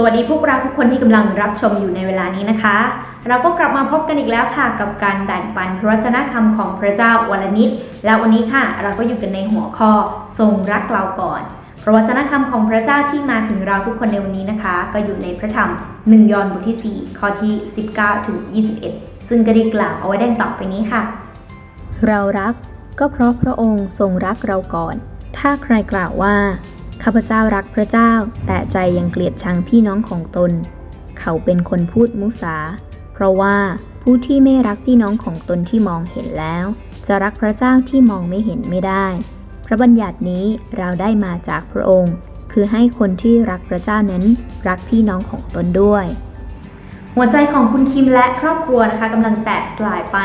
สวัสดีพวกเราทุกคนที่กำลังรับชมอยู่ในเวลานี้นะคะ เราก็กลับมาพบกันอีกแล้วค่ะ กับการแบ่งปันพระวจนะคำของพระเจ้าวันละนิด และวันนี้ค่ะ เราก็อยู่กันในหัวข้อทรงรักเราก่อนพระวจนะคำของพระเจ้าที่มาถึงเราทุกคนในวันนี้นะคะ ก็อยู่ในพระธรรม1ยอห์นบทที่ 4 ข้อที่ 19ถึง21 ซึ่งก็ได้กล่าวเอาไว้ดังต่อไปนี้ค่ะ เรารักก็เพราะพระองค์ทรงรักเราก่อน ถ้าใครกล่าวว่า ข้าพเจ้ารักพระเจ้า แต่ใจยังเกลียดชังพี่น้องของตน เขาเป็นคนพูดมุสา เพราะว่าผู้ที่ไม่รักพี่น้องของตนที่มองเห็นแล้ว จะรักพระเจ้าที่มองไม่เห็นไม่ได้ พระบัญญัตินี้เราได้มาจากพระองค์ คือให้คนที่รักพระเจ้านั้นรักพี่น้องของตนด้วย หัวใจของคุณคิมและครอบครัวนะคะกำลังแตกสลายไป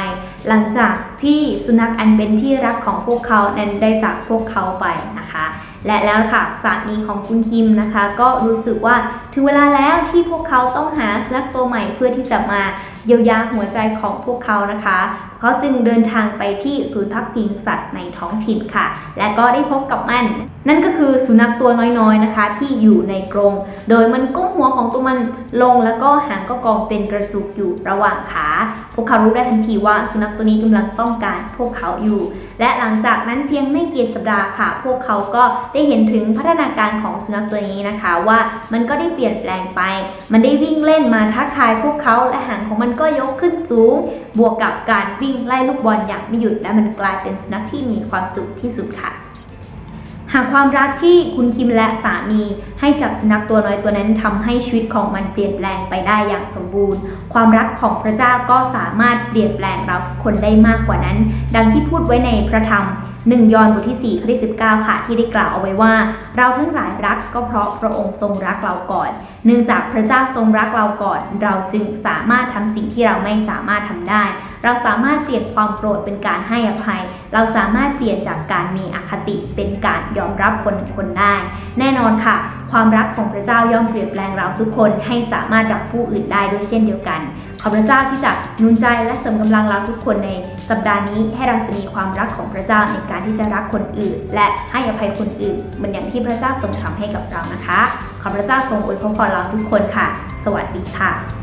หลังจากที่สุนัขอันเป็นที่รักของพวกเขานั้นได้จากพวกเขาไปนะคะ และแล้วค่ะสามีของคุณคิมนะคะ ก็รู้สึกว่าถึงเวลาแล้วที่พวกเขาต้องหาสุนัขตัวใหม่เพื่อที่จะมาเยียวยาหัวใจของพวกเขานะคะ เขาจึงเดินทางไปที่ศูนย์พักพิงสัตว์ในท้องถิ่นค่ะ และก็ได้พบกับมัน นั่นก็คือสุนัขตัวน้อยๆนะคะ ที่อยู่ในกรง โดยมันก้มหัวของตัวมันลงแล้วก็หางก็กองเป็นกระจุกอยู่ระหว่างขาพวกเขารู้ได้ทันทีว่าสุนัขตัวนี้กำลังต้องการพวกเขาอยู่ และหลังจากนั้นเพียงไม่กี่สัปดาห์ค่ะ พวกเขาก็ได้เห็นถึงพัฒนาการของสุนัขตัวนี้นะคะ ว่ามันก็ได้เปลี่ยนแปลงไป มันได้วิ่งเล่นมาทักทายพวกเขาและหางของมันก็ยกขึ้นสูง บวกกับการวิ่งไล่ลูกบอลอย่างไม่หยุดและมันกลายเป็นสุนัขที่มีความสุขที่สุดค่ะ หากความรักที่คุณคิมและสามีให้กับสุนัขตัวน้อยตัวนั้นทำให้ชีวิตของมันเปลี่ยนแปลงไปได้อย่างสมบูรณ์ ความรักของพระเจ้าก็สามารถเปลี่ยนแปลงเราทุกคนได้มากกว่านั้น ดังที่พูดไว้ในพระธรรม1ยอห์นบทที่4ข้อที่19 ค่ะ ที่ได้กล่าวเอาไว้ว่า เราทั้งหลายรักก็เพราะพระองค์ทรงรักเราก่อน เนื่องจากพระเจ้าทรงรักเราก่อน เราจึงสามารถทำสิ่งที่เราไม่สามารถทำได้ เราสามารถเปลี่ยนความโกรธเป็นการให้อภัย เราสามารถเปลี่ยนจากการมีอคติเป็นการยอมรับคนหนึ่งคนได้ แน่นอนค่ะ ความรักของพระเจ้าย่อมเปลี่ยนแปลงเราทุกคนให้สามารถรักผู้อื่นได้ด้วยเช่นเดียวกัน ขอพระเจ้าที่จะนุนใจและเสริมกำลังเราทุกคนในสัปดาห์นี้ให้เราจะมีความรักของพระเจ้าในการที่จะรักคนอื่น และให้อภัยคนอื่นเหมือนอย่างที่พระเจ้าทรงทำให้กับเรานะคะ ขอพระเจ้าทรงอวยพรเราทุกคนค่ะ สวัสดีค่ะ